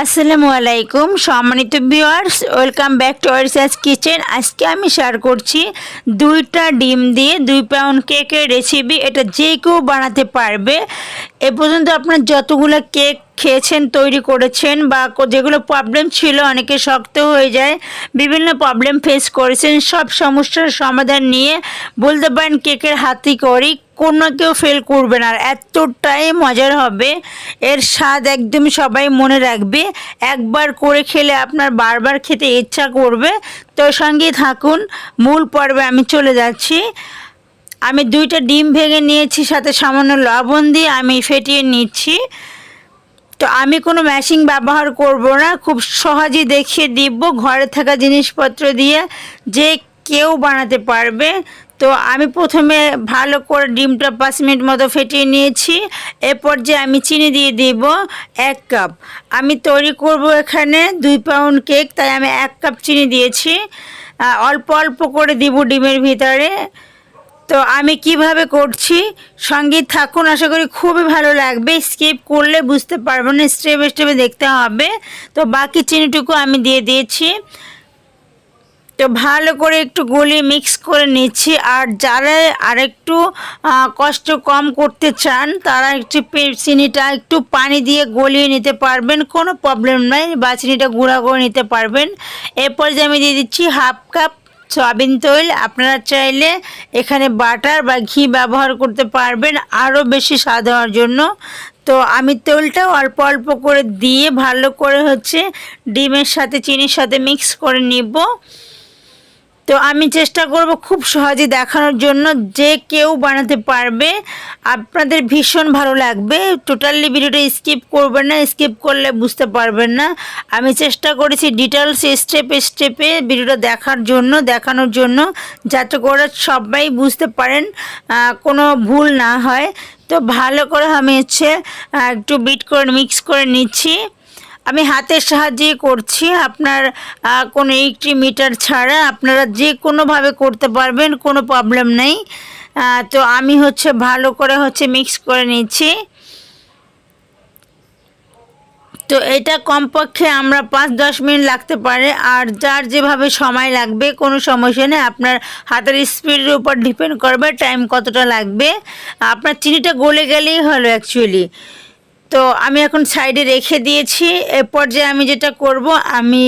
আসসালামু আলাইকুম, সম্মানিত ভিউয়ার্স ওয়েলকাম ব্যাক টু ওয়ার্সাস কিচেন আজকে আমি শেয়ার করছি দুইটা ডিম দিয়ে দুই পাউন্ড কেকের রেসিপি এটা যে কেউ বানাতে পারবে। এ পর্যন্ত আপনার যতগুলো কেক খেয়েছেন, তৈরি করেছেন বা যেগুলো প্রবলেম ছিল অনেকে শক্ত হয়ে যায়, বিভিন্ন প্রবলেম ফেস করেছেন, সব সমস্যার সমাধান নিয়ে বলতে পারেন কেকের হাতি করি, কোনো কেউ ফেল করবে না। আর এতটাই মজার হবে, এর স্বাদ একদম সবাই মনে রাখবে। একবার করে খেলে আপনার বারবার খেতে ইচ্ছা করবে। তো সঙ্গেই থাকুন, মূল পর্বে আমি চলে যাচ্ছি। আমি দুইটা ডিম ভেঙে নিয়েছি, সাথে সামান্য লবণ দিয়ে আমি ফেটিয়ে নিচ্ছি। তো আমি কোনো ম্যাশিং ব্যবহার করব না। খুব সহজেই দেখিয়ে দিব, ঘরে থাকা জিনিসপত্র দিয়ে যে কেউ বানাতে পারবে। তো আমি প্রথমে ভালো করে ডিমটা পাঁচ মিনিট মতো ফেটিয়ে নিয়েছি। এরপর যে আমি চিনি দিয়ে দিব, এক কাপ। আমি তৈরি করব এখানে দুই পাউন্ড কেক তাই আমি এক কাপ চিনি দিয়েছি। অল্প অল্প করে দিব ডিমের ভিতরে। তো আমি কীভাবে করছি? সঙ্গে থাকুন, আশা করি খুবই ভালো লাগবে। স্কিপ করলে বুঝতে পারব না, স্টেপে স্টেপে দেখতে হবে। তো বাকি চিনিটুকু আমি দিয়ে দিয়েছি। তো ভালো করে একটু গলিয়ে মিক্স করে নিচ্ছি। আর যারা আরেকটু কষ্ট কম করতে চান, তারা একটু চিনিটা একটু পানি দিয়ে গলিয়ে নিতে পারবেন। কোনো প্রবলেম নাই, বা চিনিটা গুঁড়া করে নিতে পারবেন। এরপর যে আমি দিয়ে দিচ্ছি হাফ কাপ সয়াবিন তৈল আপনারা চাইলে এখানে বাটার বা ঘি ব্যবহার করতে পারবেন আরও বেশি স্বাদ হওয়ার জন্য। তো আমি তেলটাও অল্প অল্প করে দিয়ে ভালো করে হচ্ছে ডিমের সাথে, চিনির সাথে মিক্স করে নিব। তো আমি চেষ্টা করব খুব সহজে দেখানোর জন্য যে কেউ বানাতে পারবে। আপনাদের ভীষণ ভালো লাগবে। টোটালি ভিডিওটা স্কিপ করবেন না স্কিপ করলে বুঝতে পারবেন না। আমি চেষ্টা করেছি ডিটেলস স্টেপ স্টেপে ভিডিওটা দেখার জন্য, দেখানোর জন্য, যাতে করে সবাই বুঝতে পারেন কোনো ভুল না হয়। তো ভালো করে আমি হচ্ছে একটু বিট করে মিক্স করে নিচ্ছি। আমি হাতের সাহায্যে করছি। আপনার কোনো একটি মিটার ছাড়া আপনারা যে কোনোভাবে করতে পারবেন, কোনো প্রবলেম নেই। তো আমি হচ্ছে ভালো করে হচ্ছে মিক্স করে নিচ্ছি। তো এটা কমপক্ষে আমরা পাঁচ দশ মিনিট লাগতে পারে। আর যার যেভাবে সময় লাগবে, কোনো সমস্যা নেই। আপনার হাতের স্পিডের উপর ডিপেন্ড করবে টাইম কতটা লাগবে। আপনার চিনিটা গলে গেলেই হলো অ্যাকচুয়ালি তো আমি এখন সাইডে রেখে দিয়েছি। এরপর যে আমি যেটা করব, আমি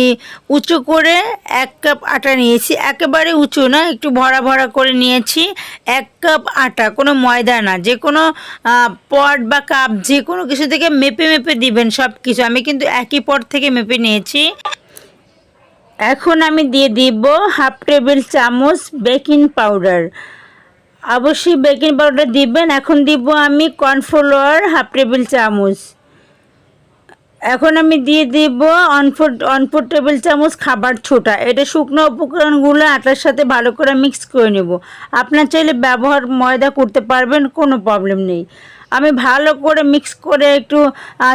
উঁচু করে এক কাপ আটা নিয়েছি। একেবারে উঁচু না, একটু ভরা ভরা করে নিয়েছি। এক কাপ আটা, কোনো ময়দা না, যে কোনো পট বা কাপ যে কোনো কিছু থেকে মেপে মেপে দিবেন সব কিছু। আমি কিন্তু একই পট থেকে মেপে নিয়েছি। এখন আমি দিয়ে দিব হাফ টেবিল চামচ বেকিং পাউডার। অবশ্যই বেকিং পাউডার দিবেন। এখন দিব আমি কর্নফ্লাওয়ার হাফ টেবিল চামচ। এখন আমি দিয়ে দিব অনফোর অনফোর টেবিল চামচ খাবার ছোটা। এটা শুকনো উপকরণগুলো আটার সাথে ভালো করে মিক্স করে নেব। আপনার চাইলে ব্যবহার ময়দা করতে পারবেন, কোনো প্রবলেম নেই। আমি ভালো করে মিক্স করে একটু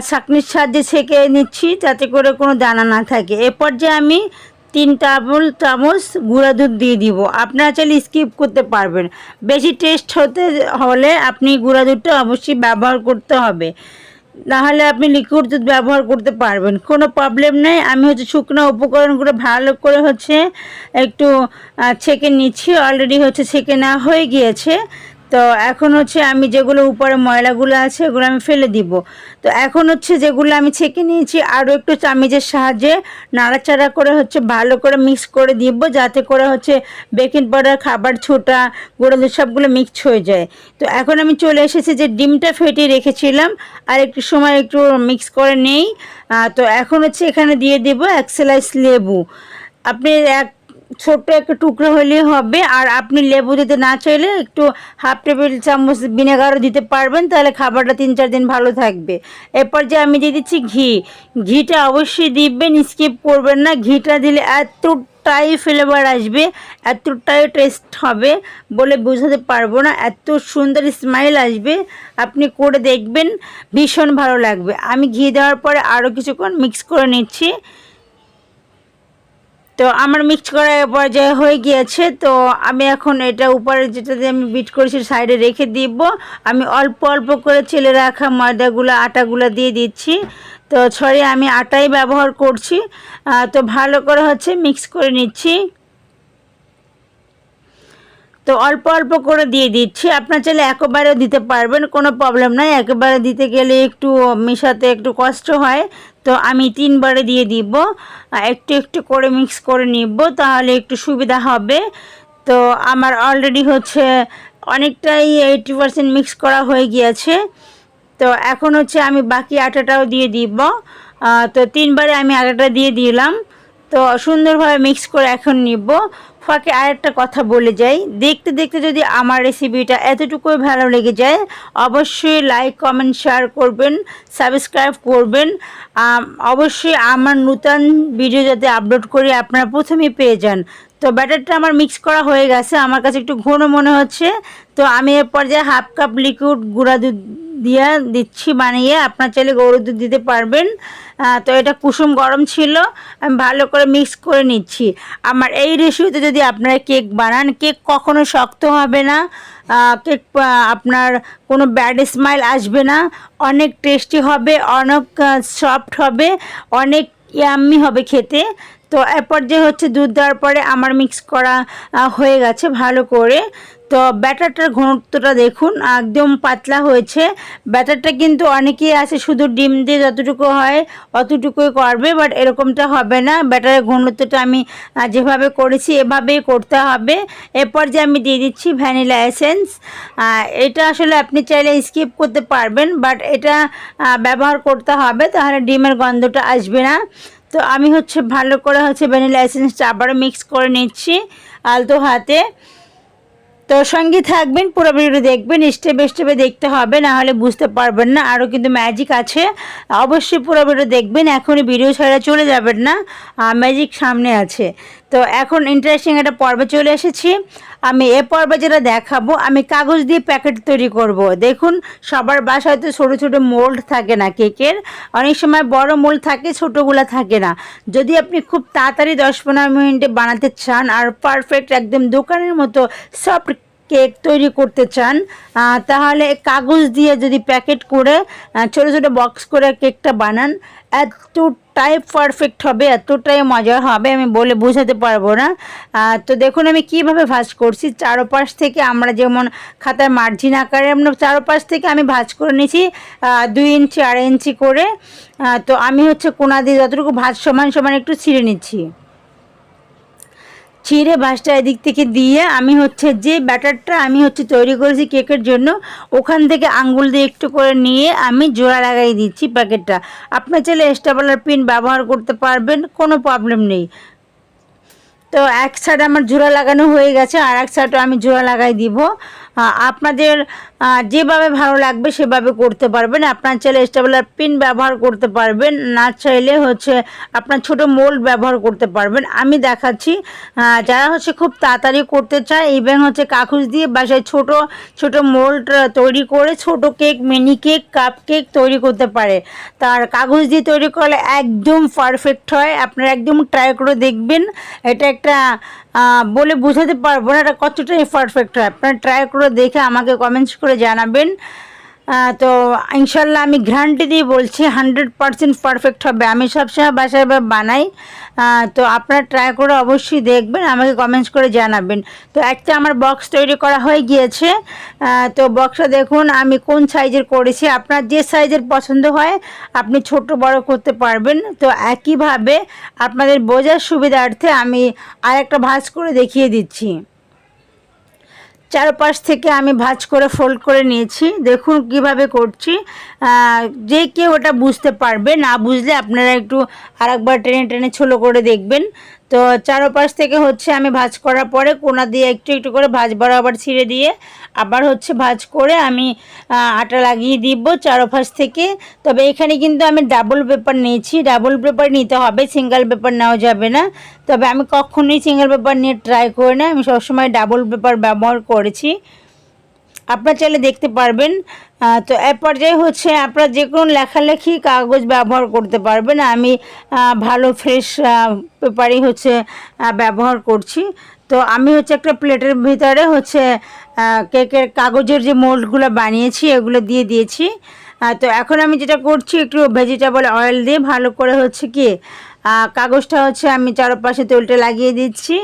ছাঁকনির সাহায্যে ছেঁকে নিচ্ছি, যাতে করে কোনো দানা না থাকে। এরপর যে আমি তিন টেবিল চামচ গুঁড়া দুধ দিয়ে দিব। আপনারা চাইলে স্কিপ করতে পারবেন। বেশি টেস্ট হতে হলে আপনি গুঁড়া দুধটা অবশ্যই ব্যবহার করতে হবে। নাহলে আপনি লিকুইড দুধ ব্যবহার করতে পারবেন। কোনো প্রবলেম নেই। আমি হচ্ছে শুকনো উপকরণগুলো ভালো করে হচ্ছে একটু ছেঁকে নিচ্ছি। অলরেডি হচ্ছে ছেঁকে নেওয়া হয়ে গিয়েছে। তো এখন হচ্ছে আমি যেগুলো উপরে ময়লাগুলো আছে এগুলো আমি ফেলে দিব। তো এখন হচ্ছে যেগুলো আমি ছেঁকে নিয়েছি, আরও একটু চামিজের সাহায্যে নাড়াচাড়া করে হচ্ছে ভালো করে মিক্স করে দিব, যাতে করে হচ্ছে বেকিং পাউডার খাবার ছোটা গুঁড়ো সবগুলো মিক্স হয়ে যায়। তো এখন আমি চলে এসেছি যে ডিমটা ফেটিয়ে রেখেছিলাম, আর একটু সময় একটু মিক্স করে নেই। তো এখন হচ্ছে এখানে দিয়ে দেবো এক স্লাইস লেবু। আপনি এক ছোট্ট একটা টুকরো হলেই হবে। আর আপনি লেবু দিতে না চাইলে একটু হাফ টেবিল চামচ ভিনেগারও দিতে পারবেন, তাহলে খাবারটা তিন চার দিন ভালো থাকবে। এরপর যে আমি দিয়ে দিচ্ছি ঘি। ঘিটা অবশ্যই দিবেন স্কিপ করবেন না। ঘিটা দিলে এত এতটাই ফ্লেভার আসবে, এতটাই টেস্ট হবে বলে বোঝাতে পারব না। এত সুন্দর স্মাইল আসবে, আপনি করে দেখবেন, ভীষণ ভালো লাগবে। আমি ঘি দেওয়ার পরে আরও কিছুক্ষণ মিক্স করে নিচ্ছি। তো আমার মিক্স করা পর্যায়ে হয়ে গিয়েছে, তো আমি এখন এটা উপরে যেটা দিয়ে আমি বিট করেছি সাইডে রেখে দিব। আমি অল্প অল্প করে ছেলে রাখা ময়দাগুলো, আটাগুলো দিয়ে দিচ্ছি। তো ছড়ে আমি আটাই ব্যবহার করছি। তো ভালো করে হচ্ছে মিক্স করে নিচ্ছি। তো অল্প অল্প করে দিয়ে দিচ্ছি। আপনার চাইলে একেবারেও দিতে পারবেন, কোনো প্রবলেম নাই। একেবারে দিতে গেলে একটু মেশাতে একটু কষ্ট হয়। তো আমি তিনবারে দিয়ে দিব। একটু একটু করে মিক্স করে নিব, তাহলে একটু সুবিধা হবে। তো আমার অলরেডি হচ্ছে অনেকটাই এইটি পার্সেন্ট মিক্স করা হয়ে গিয়েছে। তো এখন হচ্ছে আমি বাকি আটাটাও দিয়ে দিব। তো তিনবারে আমি আটাটা দিয়ে দিলাম। তো সুন্দরভাবে মিক্স করে এখন নিব। ফাঁকে আরেকটা কথা বলে যাই। দেখতে দেখতে যদি আমার রেসিপিটা এতটুকুই ভালো লেগে যায়, অবশ্যই লাইক কমেন্ট শেয়ার করবেন সাবস্ক্রাইব করবেন। অবশ্যই আমার নূতন ভিডিও যাতে আপলোড করি, আপনারা প্রথমেই পেয়ে যান। তো ব্যাটারটা আমার মিক্স করা হয়ে গেছে, আমার কাছে একটু ঘন মনে হচ্ছে। তো আমি এর পর্যায়ে হাফ কাপ লিকুইড গুঁড়া দুধ দিয়ে দিচ্ছি, বানিয়ে আপনার চাইলে গরুর দুধ দিতে পারবেন। তো এটা কুসুম গরম ছিল, আমি ভালো করে মিক্স করে নিচ্ছি। আমার এই রেসিপিতে যদি আপনারা কেক বানান কেক কখনো শক্ত হবে না কেক আপনার কোনো ব্যাড স্মাইল আসবে না। অনেক টেস্টি হবে, অনেক সফট হবে, অনেক ইয়াম্মি হবে খেতে। তো এরপর যে হচ্ছে দুধ দেওয়ার পরে আমার মিক্স করা হয়ে গেছে ভালো করে। তো ব্যাটারটার ঘনত্বটা দেখুন, একদম পাতলা হয়েছে। ব্যাটারটা কিন্তু অনেকেই আছে, শুধু ডিম দিয়ে যতটুকু হয় অতটুকুই করবে বাট এরকমটা হবে না। ব্যাটারের ঘনত্বটা আমি যেভাবে করেছি এভাবেই করতে হবে। এরপর যে আমি দিয়ে দিচ্ছি ভ্যানিলা এসেন্স এটা আসলে আপনি চাইলে স্কিপ করতে পারবেন বাট এটা ব্যবহার করতে হবে, তাহলে ডিমের গন্ধটা আসবে না। তো আমি হচ্ছে ভালো করে হচ্ছে ভ্যানিলা এসেন্সটা আবারও মিক্স করে নিচ্ছি আলতো হাতে। তো সঙ্গে থাকবেন, পুরো ভিডিও দেখবেন স্টেপ স্টেপে দেখতে হবে, না হলে বুঝতে পারবেন না। আরও কিন্তু ম্যাজিক আছে। অবশ্যই পুরো ভিডিও দেখবেন, এখনই ভিডিও ছাড়া চলে যাবেন না। ম্যাজিক সামনে আছে। তো এখন ইন্টারেস্টিং একটা পর্বে চলে এসেছি। আমি এ পর্বে যেটা দেখাবো, আমি কাগজ দিয়ে প্যাকেট তৈরি করব। দেখুন, সবার বাসায় তো ছোটো ছোটো মোল্ড থাকে না কেকের। অনেক সময় বড় মোল্ড থাকে, ছোটোগুলো থাকে না। যদি আপনি খুব তাড়াতাড়ি দশ পনেরো মিনিটে বানাতে চান আর পারফেক্ট একদম দোকানের মতো সফট কেক তৈরি করতে চান তাহলে কাগজ দিয়ে যদি প্যাকেট করে ছোটো ছোটো বক্স করে কেকটা বানান এতটাই পারফেক্ট হবে, এতটাই মজা হবে, আমি বলে বোঝাতে পারব না। তো দেখুন আমি কীভাবে ভাজ করছি, চারোপাশ থেকে আমরা যেমন খাতার মার্জিন আকারে আমরা চারোপাশ থেকে আমি ভাজ করে নিয়েছি দুই ইঞ্চি, আড়াই ইঞ্চি করে। তো আমি হচ্ছে কোনা দিয়ে যতটুকু ভাজ সমান সমান একটু ছিঁড়ে নিচ্ছি। ছিঁড়ে বাঁশটা এদিক থেকে দিয়ে আমি হচ্ছে যে ব্যাটারটা আমি হচ্ছে তৈরি করেছি কেকের জন্য, ওখান থেকে আঙ্গুল দিয়ে একটু করে নিয়ে আমি জোড়া লাগাই দিচ্ছি প্যাকেটটা। আপনার চাইলে স্টেবলার পিন ব্যবহার করতে পারবেন, কোনো প্রবলেম নেই। তো এক সাইড আমার জোড়া লাগানো হয়ে গেছে, আর এক সাইডও আমি জোড়া লাগাই দিব। আপনাদের যেভাবে ভালো লাগবে সেভাবে করতে পারবেন। আপনার চাইলে স্টেবলার পিন ব্যবহার করতে পারবেন, না চাইলে হচ্ছে আপনার ছোট মোল্ড ব্যবহার করতে পারবেন। আমি দেখাচ্ছি যারা হচ্ছে খুব তাড়াতাড়ি করতে চায় ইভেন হচ্ছে কাগজ দিয়ে বাসায় ছোট ছোট মোল্ড তৈরি করে ছোট cake mini cake cupcake তৈরি করতে পারে। তার কাগজ দিয়ে তৈরি করলে একদম পারফেক্ট হয়। আপনারা একদম ট্রাই করে দেখবেন। এটা একটা বলে বোঝাতে পারব না। এটা কতটা পারফেক্ট হয়? আপনারা ট্রাই করে দেখে আমাকে কমেন্টস করে জানাবেন। তো ইনশাল্লাহ আমি গ্যারান্টি দিয়ে বলছি হান্ড্রেড পারসেন্ট পারফেক্ট হবে। আমি সবসময় বাসায় বানাই। তো আপনারা ট্রাই করে অবশ্যই দেখবেন, আমাকে কমেন্টস করে জানাবেন। তো একটা আমার বক্স তৈরি করা হয়ে গিয়েছে। তো বক্সটা দেখুন, আমি কোন সাইজের করেছি। আপনার যে সাইজের পছন্দ হয়, আপনি ছোট বড় করতে পারবেন। তো একইভাবে আপনাদের বোঝার সুবিধার্থে আমি আরেকটা ভাঁজ করে দেখিয়ে দিচ্ছি। চারপাশ থেকে আমি ভাজ করে ফোল্ড করে নিয়েছি। দেখুন কীভাবে করছি। যে কেউ ওটা বুঝতে পারবে, না বুঝলে আপনারা একটু আরেকবার টেনে টেনে ছোলো করে দেখবেন। তো চারপাশ থেকে হচ্ছে আমি ভাজ করার পরে কোনা দিয়ে একটু একটু করে ভাজ বরাবর ছিঁড়ে দিয়ে আবার হচ্ছে ভাঁজ করে আমি আটা লাগিয়ে দিব চারপাশ থেকে। তবে এখানে কিন্তু আমি ডাবল পেপার নিয়েছি। ডাবল পেপার নিতে হবে সিঙ্গেল পেপার নেওয়া যাবে না। তবে আমি কখনোই সিঙ্গেল পেপার নিয়ে ট্রাই করি না। আমি সবসময় ডাবল পেপার ব্যবহার করেছি। আপনার চাইলে দেখতে পারবেন। তো এ পর্যায়ে হচ্ছে আপনারা যে কোনো লেখালেখি কাগজ ব্যবহার করতে পারবেন। আমি ভালো ফ্রেশ পেপারই হচ্ছে ব্যবহার করছি। তো আমি হচ্ছে একটা প্লেটের ভিতরে হচ্ছে কেকের কাগজের যে মোল্ডগুলো বানিয়েছি, এগুলো দিয়ে দিয়েছি। তো এখন আমি যেটা করছি, একটু ভেজিটেবল অয়েল দিয়ে ভালো করে হচ্ছে কি কাগজটা হচ্ছে আমি চারপাশে তেলটা লাগিয়ে দিচ্ছি।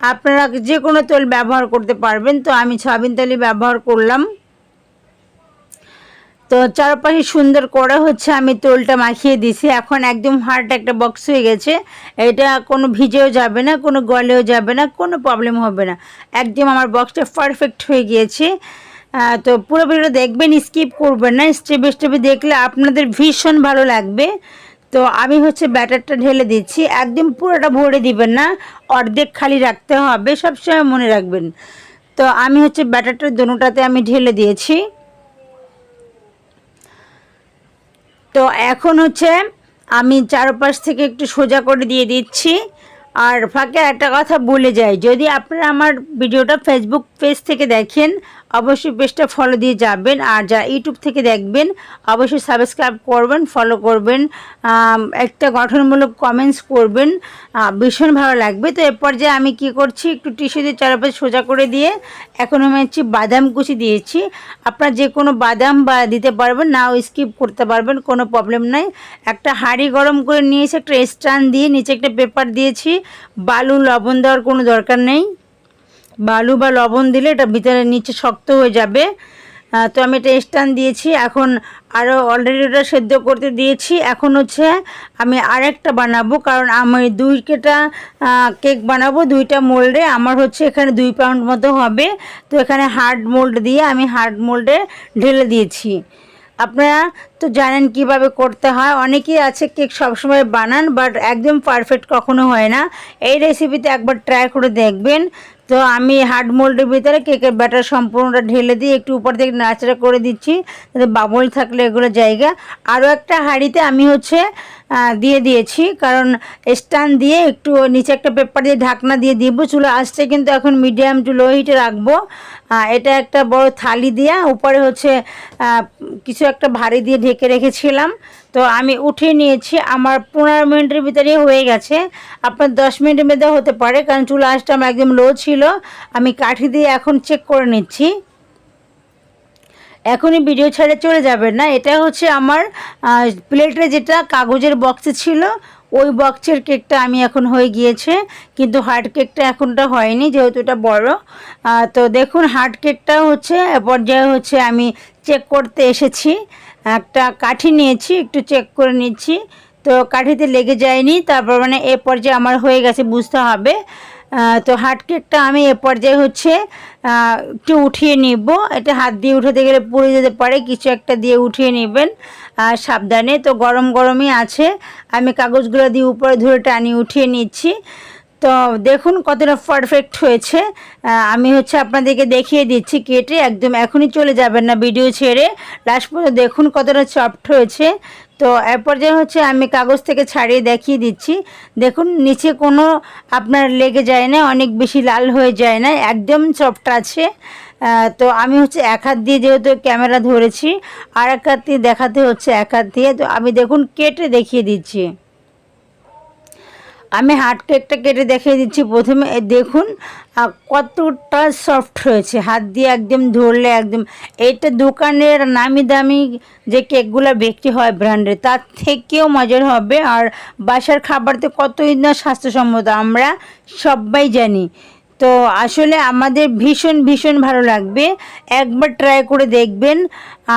আপনারা যে কোনো তেল ব্যবহার করতে পারবেন। তো আমি সয়াবিন তেলই ব্যবহার করলাম। তো চারপাশে সুন্দর করে হচ্ছে আমি তোলটা মাখিয়ে দিছি এখন একদম হার্ড একটা বক্স হয়ে গেছে। এটা কোনো ভিজেও যাবে না, কোনো গলেও যাবে না, কোনো প্রবলেম হবে না। একদম আমার বক্সটা পারফেক্ট হয়ে গিয়েছে। তো পুরো ভিডিও দেখবেন স্কিপ করবেন না। স্টেপ স্টেপে দেখলে আপনাদের ভীষণ ভালো লাগবে। তো আমি হচ্ছে ব্যাটারটা ঢেলে দিচ্ছি। একদম পুরোটা ভরে দিবেন না, অর্ধেক খালি রাখতে হবে, সবসময় মনে রাখবেন। তো আমি হচ্ছে ব্যাটারটা দোনোটাতে আমি ঢেলে দিয়েছি। তো এখন হচ্ছে আমি চারপাশ থেকে একটু সোজা করে দিয়ে দিচ্ছি। আর ফাঁকে একটা কথা বলে যাই, যদি আপনারা আমার ভিডিওটা ফেসবুক পেজ থেকে দেখেন অবশ্যই পেজটা ফলো দিয়ে যাবেন। আর যা ইউটিউব থেকে দেখবেন, অবশ্যই সাবস্ক্রাইব করবেন ফলো করবেন। একটা গঠনমূলক কমেন্টস করবেন। ভীষণ ভালো লাগবে। তো এরপর যে আমি কি করছি, একটু টিস্যু দিয়ে চারপাশে সোজা করে দিয়ে এখন আমি হচ্ছে বাদাম কুচি দিয়েছি। আপনার যে কোনো বাদাম বা দিতে পারবেন, নাও স্কিপ করতে পারবেন, কোনো প্রবলেম নাই। একটা হাঁড়ি গরম করে নিয়েছি, একটা স্ট্যান্ড দিয়ে নিচে একটা পেপার দিয়েছি। বালু, লবণ দেওয়ার কোনো দরকার নেই। বালু বা লবণ দিলে এটা ভিতরে নিচে শক্ত হয়ে যাবে। তো আমি এটা স্ট্যান্ড দিয়েছি। এখন আরও অলরেডি ওটা সেদ্ধ করতে দিয়েছি। এখন হচ্ছে আমি আরেকটা বানাবো। কারণ আমি দুই কেটা কেক বানাবো, দুইটা মোল্ডে। আমার হচ্ছে এখানে দুই পাউন্ড মতো হবে। তো এখানে হার্ড মোল্ড দিয়ে আমি হার্ড মোল্ডে ঢেলে দিয়েছি। আপনারা তো জানেন কীভাবে করতে হয়। অনেকেই আছে কেক সবসময় বানান বাট একদম পারফেক্ট কখনো হয় না। এই রেসিপিতে একবার ট্রাই করে দেখবেন। তো আমি হার্ড মোল্ডের ভিতরে কেকের ব্যাটার সম্পূর্ণটা ঢেলে দিয়ে একটু উপর থেকে নাচড়া করে দিচ্ছি বাবল থাকলে এগুলো জায়গা। আরও একটা হাঁড়িতে আমি হচ্ছে দিয়ে দিয়েছি। কারণ স্ট্যান্ড দিয়ে একটু নিচে একটা পেপার দিয়ে ঢাকনা দিয়ে দিব, চুলো আসছে কিন্তু এখন মিডিয়াম টু লো হিটে রাখব। এটা একটা বড় থালি দিয়া, উপরে হচ্ছে কিছু একটা ভারী দিয়ে ঢেকে রেখেছিলাম। তো আমি উঠিয়ে নিয়েছি, আমার পনেরো মিনিটের ভিতরে হয়ে গেছে। আপনার দশ মিনিটের মধ্যে হতে পারে, কারণ চুলা আঁচটা আমার একদম লো ছিল। আমি কাঠি দিয়ে এখন চেক করে নিচ্ছি। এখনই ভিডিও ছেড়ে চলে যাবেন না। এটা হচ্ছে আমার প্লেটে যেটা কাগজের বক্সে ছিল, ওই বক্সের কেকটা আমি এখন হয়ে গিয়েছে। কিন্তু হার্ড কেকটা এখনটা হয়নি, যেহেতু এটা বড়। তো দেখুন হার্ড কেকটা হচ্ছে পর্যায়ে হচ্ছে আমি চেক করতে এসেছি। একটা কাঠি নিয়েছি, একটু চেক করে নিচ্ছি। তো কাঠিতে লেগে যায়নি, তারপর মানে এ পর্যায়ে আমার হয়ে গেছে, বুঝতে হবে। তো হার্ড কেকটা আমি এ পর্যায়ে হচ্ছে একটু উঠিয়ে নিব। এটা হাত দিয়ে উঠাতে গেলে পুড়ে যেতে পারে, কিছু একটা দিয়ে উঠিয়ে নেবেন। আর সাবধানে, তো গরম গরমই আছে। আমি কাগজগুলো দিয়ে উপরে ধরে টানিয়ে উঠিয়ে নিচ্ছি। তো দেখুন কতটা পারফেক্ট হয়েছে। আমি হচ্ছে আপনাদেরকে দেখিয়ে দিচ্ছি কেটে, একদম এখনই চলে যাবেন না ভিডিও ছেড়ে। লাস্ট পর্যন্ত দেখুন কতটা সফট হয়েছে। তো এরপর যে হচ্ছে আমি কাগজ থেকে ছাড়িয়ে দেখিয়ে দিচ্ছি। দেখুন, নিচে কোনো আপনার লেগে যায় না, অনেক বেশি লাল হয়ে যায় না, একদম সফট আছে। তো আমি হচ্ছে এক হাত দিয়ে যেহেতু ক্যামেরা ধরেছি, আর এক হাত দিয়ে দেখাতে হচ্ছে এক হাত দিয়ে। তো আমি দেখুন, কেটে দেখিয়ে দিচ্ছি। আমি হার্ড কেকটা কেটে দেখিয়ে দিচ্ছি। প্রথমে দেখুন কতটা সফট হয়েছে। হাত দিয়ে একদম ধরলে একদম এটা দোকানের নামি দামি যে কেকগুলো বিক্রি হয় ব্র্যান্ডে, তার থেকেও মজার হবে। আর বাসার খাবারতে কতই না স্বাস্থ্যসম্মত, আমরা সবাই জানি। তো আসলে আমাদের ভীষণ ভীষণ ভালো লাগবে। একবার ট্রাই করে দেখবেন।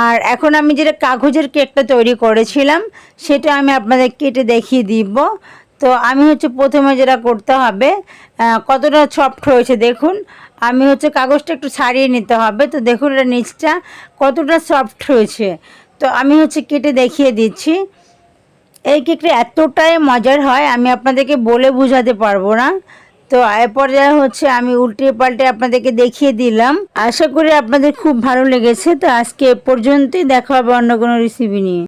আর এখন আমি যেটা কাগজের কেকটা তৈরি করেছিলাম, সেটা আমি আপনাদের কেটে দেখিয়ে দিব। তো আমি হচ্ছে প্রথমে যেটা করতে হবে কতটা সফট হয়েছে দেখুন। আমি হচ্ছে কাগজটা একটু ছাড়িয়ে নিতে হবে। তো দেখুন এটা নিচটা কতটা সফট হয়েছে। তো আমি হচ্ছে কেটে দেখিয়ে দিচ্ছি। এই কেকটা এতটাই মজার হয়, আমি আপনাদেরকে বলে বোঝাতে পারব না। তো পর্যায়ে হচ্ছে আমি উল্টে পাল্টে আপনাদেরকে দেখিয়ে দিলাম। আশা করি আপনাদের খুব ভালো লেগেছে। তো আজকে এ পর্যন্তই, দেখা হবে অন্য কোনো রেসিপি নিয়ে।